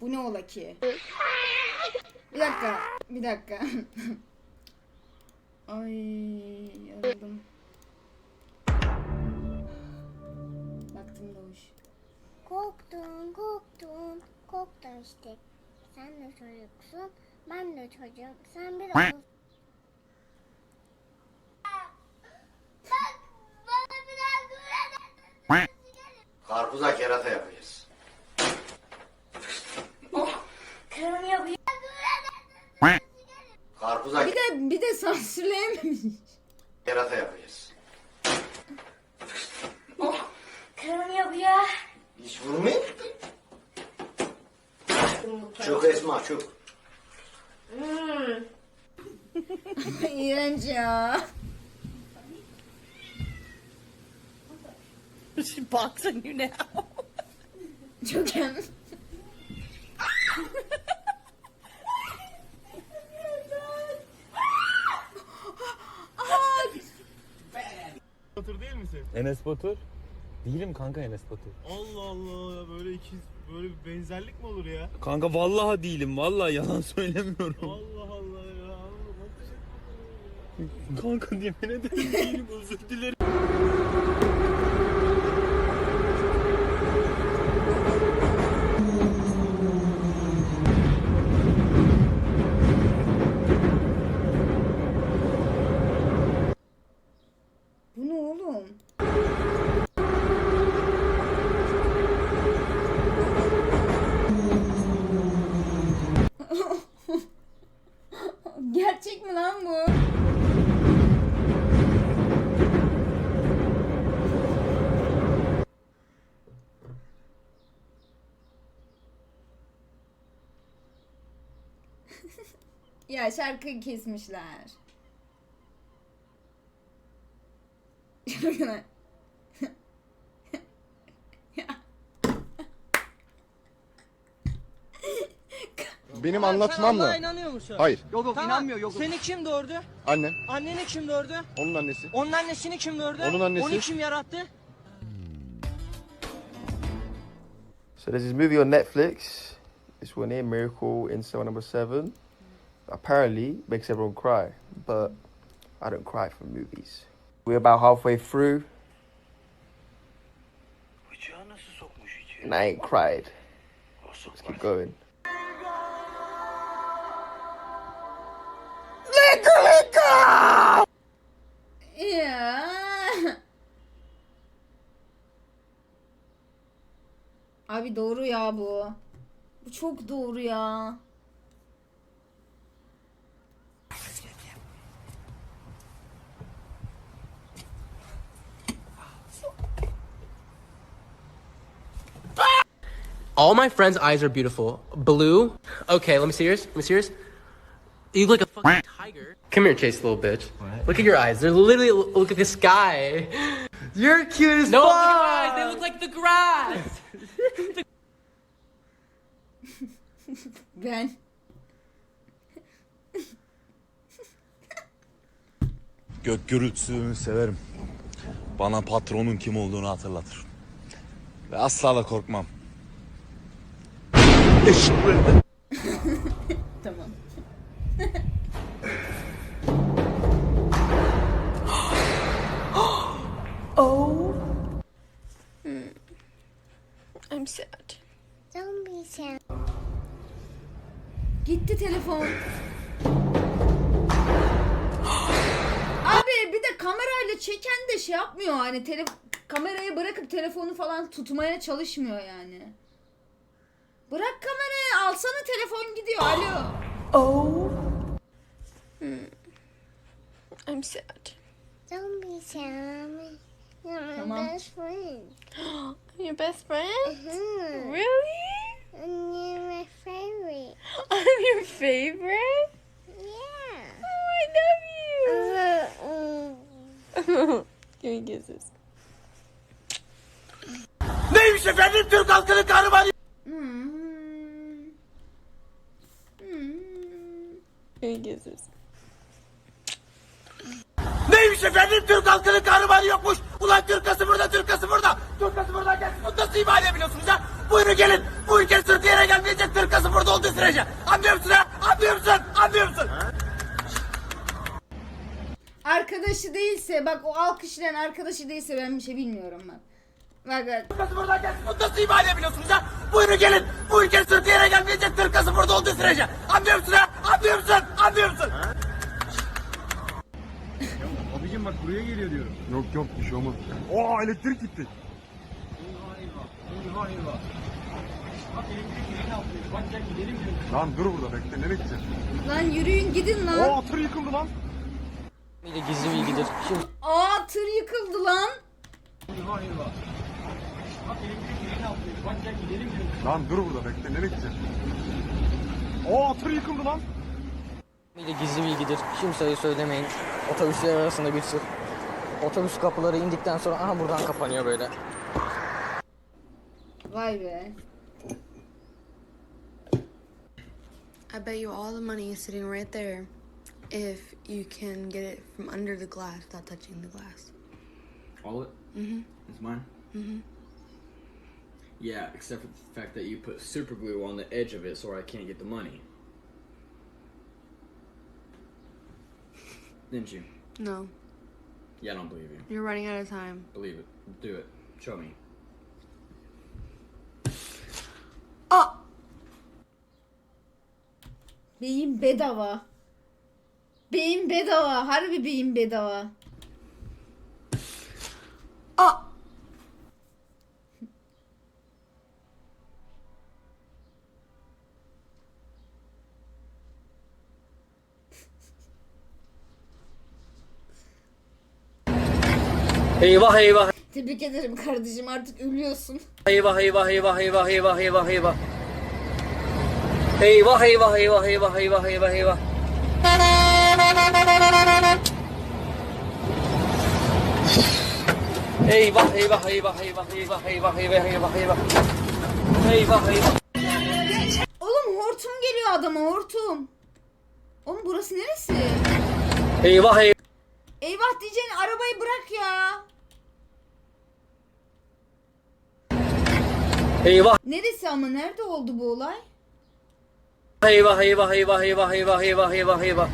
Bu ne ola ki? Bir dakika. Bir dakika. Ay yoruldum. Baktım doğuş. Korktun, korktun, korktun işte. Sen de çocuksun, ben de çocuğum. Sen bir oğul. Karpuza kerata yapacağız. Kırım yapıyor. Karpuza Bir de bir de sansürleyememiş. kerata yapacağız. Kırım yapıyor. Hiç vurmayın. Çok Esma çok. İğrenç ya. She's boxing you now. Çok hem. Batur değil misin? Enes Batur. Değilim kanka Enes Batur. Allah Allah ya böyle ikiz böyle bir benzerlik mi olur ya? Kanka vallahi değilim. Vallahi yalan söylemiyorum. Allah Allah ya. Allah bakış etme ya. Kanka yemin ederim değilim. Özür dilerim. Bu ne oğlum? Gerçek mi lan bu? ya şarkı kesmişler. Benim anlatmamla. Allah'a inanıyor musun? Hayır. Yok yok inanmıyor yok. Seni kim doğurdu? Annem. Anneni kim doğurdu? Onun annesi. Onun annesini kim doğurdu? Onun annesi. Onu kim yarattı? So there's this movie on Netflix. This one here, Miracle in Cell Number Seven. Apparently makes everyone cry, but I don't cry for movies. We're about halfway through, and I ain't cried. Let's keep going. Ya. Abi doğru ya bu. Bu çok doğru ya. All my friends' eyes are beautiful. Blue. Okay, let me see yours. Let me see yours. You look like a fucking tiger. Come here, Chase, little bitch. Look at your eyes. They're literally look at the sky. You're cute as no, fuck. look at my eyes. They look like the grass. Ben. Gök gürültüsünü severim. Bana patronun kim olduğunu hatırlatır. Ve asla da korkmam. Tamam. I'm sad. Don't be sad. Gitti telefon. Abi bir de kamerayla çeken de şey yapmıyor hani tele kamerayı bırakıp telefonu falan tutmaya çalışmıyor yani. Bırak kamerayı alsana telefon gidiyor alo. I'm sad. Don't be sad. You're my Tamam. best friend. Your best friend? Mhm. Really? You're my favorite. I'm your favorite? Yeah. Oh, I love you. Give me kisses. Neymiş efendim Türk halkının kahramanı? Hmm. Hmm. Give me kisses. Neymiş efendim Türk halkının kahramanı yokmuş. Ulan Türkası burada Türkası burada. Türkası burada gelsin. Bunu nasıl ima edebiliyorsunuz ha? Buyurun gelin. Bu ülke sırtı yere gelmeyecek Türkası burada olduğu sürece. Anlıyor musun ha? Anlıyor musun? Anlıyor musun? Arkadaşı değilse bak o alkışlayan arkadaşı değilse ben bir şey bilmiyorum ben. Bak bak. Türkası burada gelsin. Bunu nasıl ima edebiliyorsunuz ha? Buyurun gelin. Bu ülke sırtı yere gelmeyecek Türkası burada olduğu sürece. Anlıyor musun ha? Anlıyor musun? Anlıyor musun? Abicim bak buraya geliyor diyorum. Yok yok bir şey olmaz. Aa elektrik gitti. Eyvah eyvah. Bak elektrik Lan dur burada bekle nereye gideceğiz? Lan yürüyün gidin lan. Aa tır yıkıldı lan. Bir de gizli bilgidir. Şimdi Aa tır yıkıldı lan. Lan dur burada bekle nereye gideceğiz? Aa tır yıkıldı lan. Bir de gizli bilgidir. Kimseye söylemeyin. Otobüsler arasında bir sır. Otobüs kapıları indikten sonra aha buradan kapanıyor böyle. Vay be. I bet you all the money is sitting right there if you can get it from under the glass without touching the glass. All it? Mm-hmm. It's mine? Mm-hmm. Yeah, except for the fact that you put super glue on the edge of it so I can't get the money. Didn't you? No, Yeah, I don't believe you. you're running out of time. Believe it. Do it. Show me. Beyin bedava. Beyin bedava. Harbi beyin bedava. Eyvah eyvah Tebrik ederim kardeşim artık ölüyorsun. eyvah eyvah eyvah eyvah eyvah eyvah eyvah. Eyvah eyvah eyvah eyvah eyvah eyvah eyvah. Eyvah eyvah eyvah eyvah eyvah eyvah eyvah eyvah eyvah. Eyvah eyvah. Oğlum hortum geliyor adama hortum. Oğlum burası neresi? Eyvah eyvah. Eyvah diyeceğin arabayı bırak ya. Eyvah Neresi ama nerede oldu bu olay? Eyvah eyvah eyvah eyvah eyvah eyvah eyvah eyvah.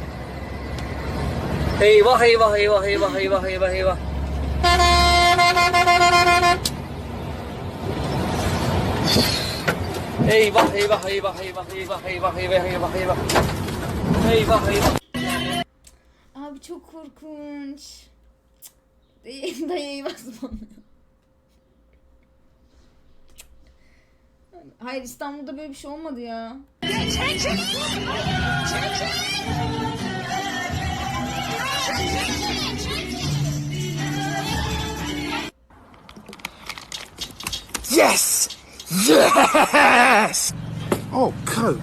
Eyvah eyvah eyvah eyvah eyvah eyvah eyvah. Eyvah eyvah eyvah eyvah eyvah eyvah eyvah eyvah eyvah. Eyvah eyvah. Abi çok korkunç. Dayı, eyvah Hayır İstanbul'da böyle bir şey olmadı ya. Yes! Yes! Oh coat.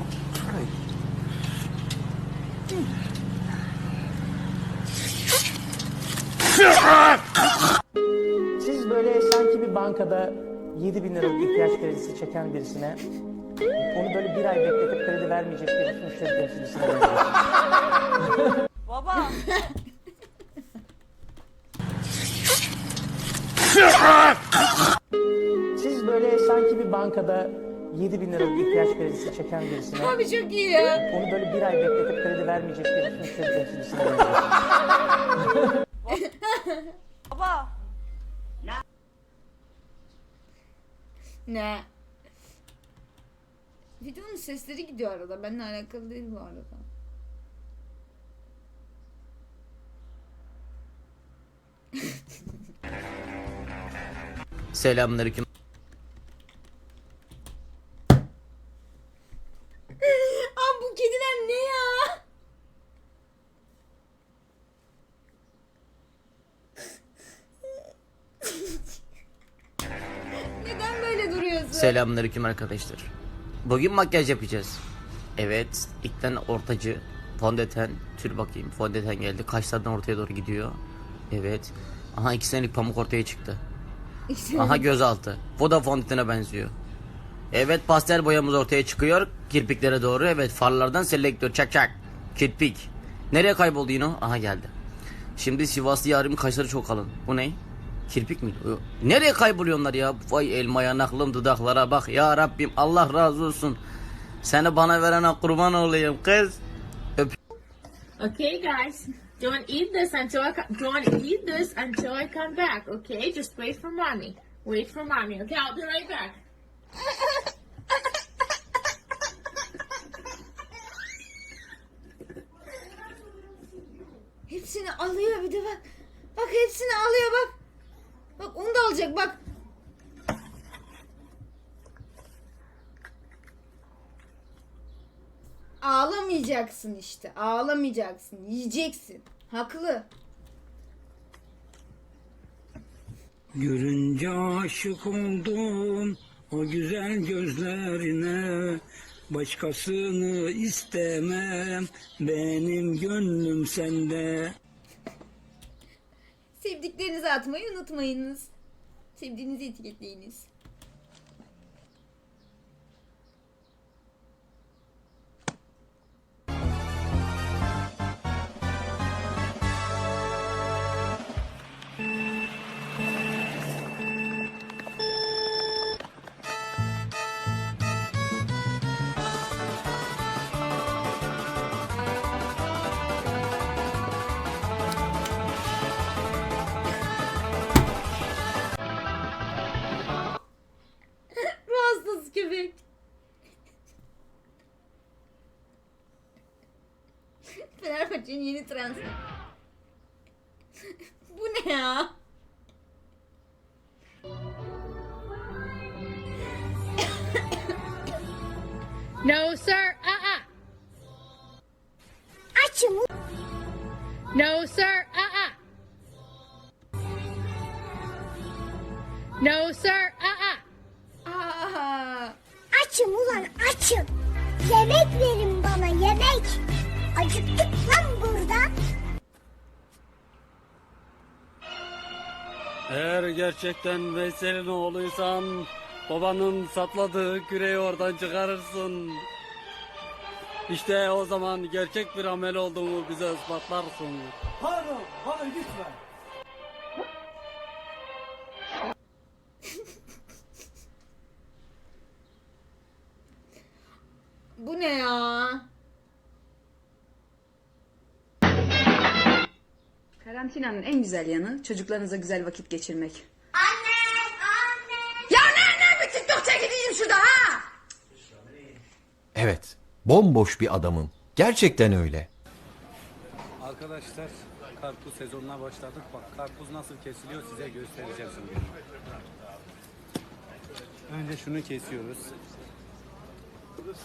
Siz böyle sanki bir bankada 7 bin liralık ihtiyaç kredisi çeken birisine onu böyle bir ay bekletip kredi vermeyecek bir müşteri temsilcisine benziyorsunuz. Siz böyle sanki bir bankada 7 bin liralık ihtiyaç kredisi çeken birisine Abi çok iyi ya. onu böyle bir ay bekletip kredi vermeyecek bir müşteri temsilcisine benziyorsunuz. Ne? Videonun sesleri gidiyor arada. Benimle alakalı değil bu arada. Selamünaleyküm. Abi bu kediler ne ya? Neden böyle duruyorsun? Selamünaleyküm arkadaşlar. Bugün makyaj yapacağız. Evet, ilkten ortacı, fondöten, tür bakayım. Fondöten geldi. Kaşlardan ortaya doğru gidiyor. Evet. Aha iki senelik pamuk ortaya çıktı. Aha gözaltı. Bu da fondötene benziyor. Evet pastel boyamız ortaya çıkıyor. Kirpiklere doğru. Evet farlardan selektör çak çak. Kirpik. Nereye kayboldu yine o? Aha geldi. Şimdi Sivaslı yarim kaşları çok kalın. Bu ne? Kirpik mi? Nereye kayboluyorlar ya? Vay elma yanaklım dudaklara bak. Ya Rabbim Allah razı olsun. Seni bana verene kurban olayım kız. Okay, guys, don't eat this until I don't eat this until I come back. Okay, just wait for mommy. Wait for mommy. Okay, I'll be right back. Hepsini alıyor bir de bak. Bak hepsini alıyor bak. Bak onu da alacak bak. Ağlamayacaksın işte. Ağlamayacaksın. Yiyeceksin. Haklı. Görünce aşık oldum o güzel gözlerine Başkasını istemem benim gönlüm sende Sevdiklerinizi atmayı unutmayınız. Sevdiğinizi etiketleyiniz. Transfer. Bu ne ya? No, sir. Uh-uh. Açım No, sir. Uh-uh. No, sir. Uh-uh. Aa, açım ulan açım. Yemek verin bana yemek. Acıktık lan Eğer gerçekten Veysel'in oğluysan babanın sapladığı küreği oradan çıkarırsın. İşte o zaman gerçek bir amel olduğumu bize ispatlarsın. Pardon, bana lütfen. Karantinanın en güzel yanı çocuklarınıza güzel vakit geçirmek. Evet, bomboş bir adamım. Gerçekten öyle. Arkadaşlar karpuz sezonuna başladık. Bak karpuz nasıl kesiliyor size göstereceğim şimdi. Önce şunu kesiyoruz.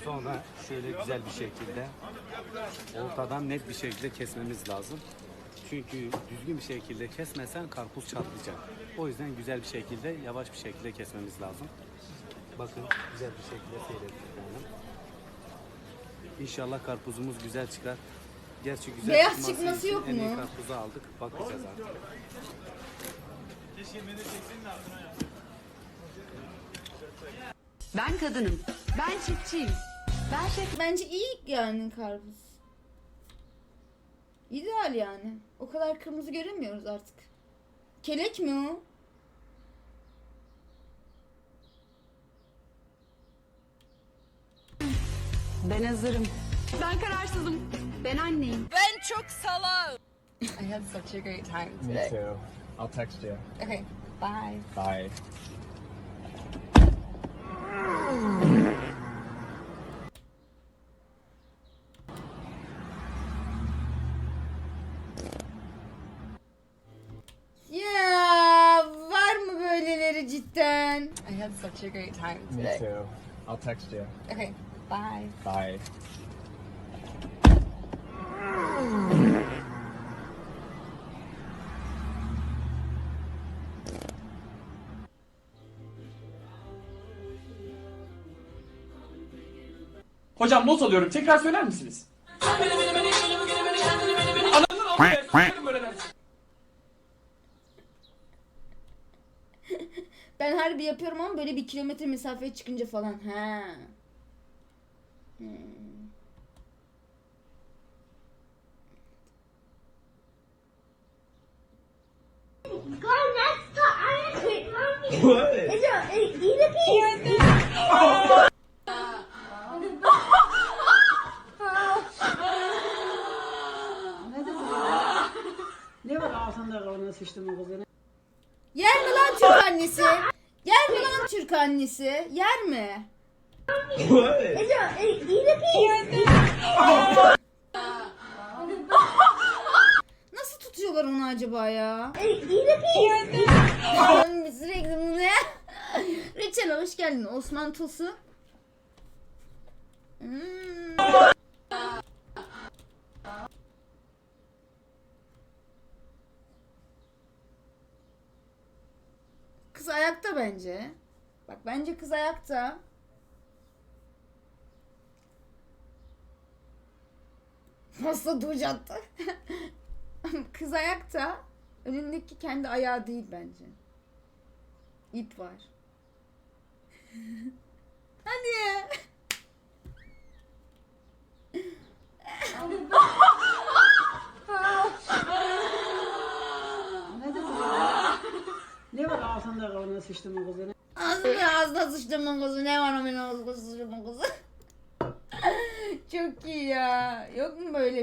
Sonra şöyle güzel bir şekilde ortadan net bir şekilde kesmemiz lazım. Çünkü düzgün bir şekilde kesmesen karpuz çatlayacak. O yüzden güzel bir şekilde, yavaş bir şekilde kesmemiz lazım. Bakın güzel bir şekilde seyrettik yani. İnşallah karpuzumuz güzel çıkar. Gerçi güzel Beyaz çıkması çıkması için yok en iyi mu? karpuzu aldık. Bakacağız artık. Ben kadınım. Ben çiftçiyim. Ben şef Bence iyi yani karpuz. İdeal yani. O kadar kırmızı göremiyoruz artık. Kelek mi o? Ben hazırım. Ben kararsızım. Ben anneyim. Ben çok salak. I had such a great time today. too. I'll text you. Okay, bye. Bye. Ya var mı böyleleri cidden? I had such a great time today. too. I'll text you. Okay, bye. Bye. Hocam not alıyorum. Tekrar söyler misiniz? Yapıyorum ama böyle bir kilometre mesafeye çıkınca falan. He. Hmm. İron cream, mommy. What? Is it, eat a piece. Ne var ağzında kavuna sıçtığımın kızını? Yer mi lan Türk annesi? Yer mi lan Türk annesi? Yer mi? Is it, eat a piece. Nasıl tutuyorlar onu acaba ya? Eat a piece. Allah'ım sürekli bu ne? Reçel hoş geldin. Osman Tosu. Hmm. Kız ayakta bence. Bak bence kız ayakta. Pasta duracaktı. kız ayakta. Önündeki kendi ayağı değil bence. İp var. Hadi. Ne var ağzında kavuna sıçtığımın kızını? Ağzına ağzına sıçtımın kızı. Ne var o benim ağzına sıçtımın kızı. Çok iyi ya. Yok mu böyle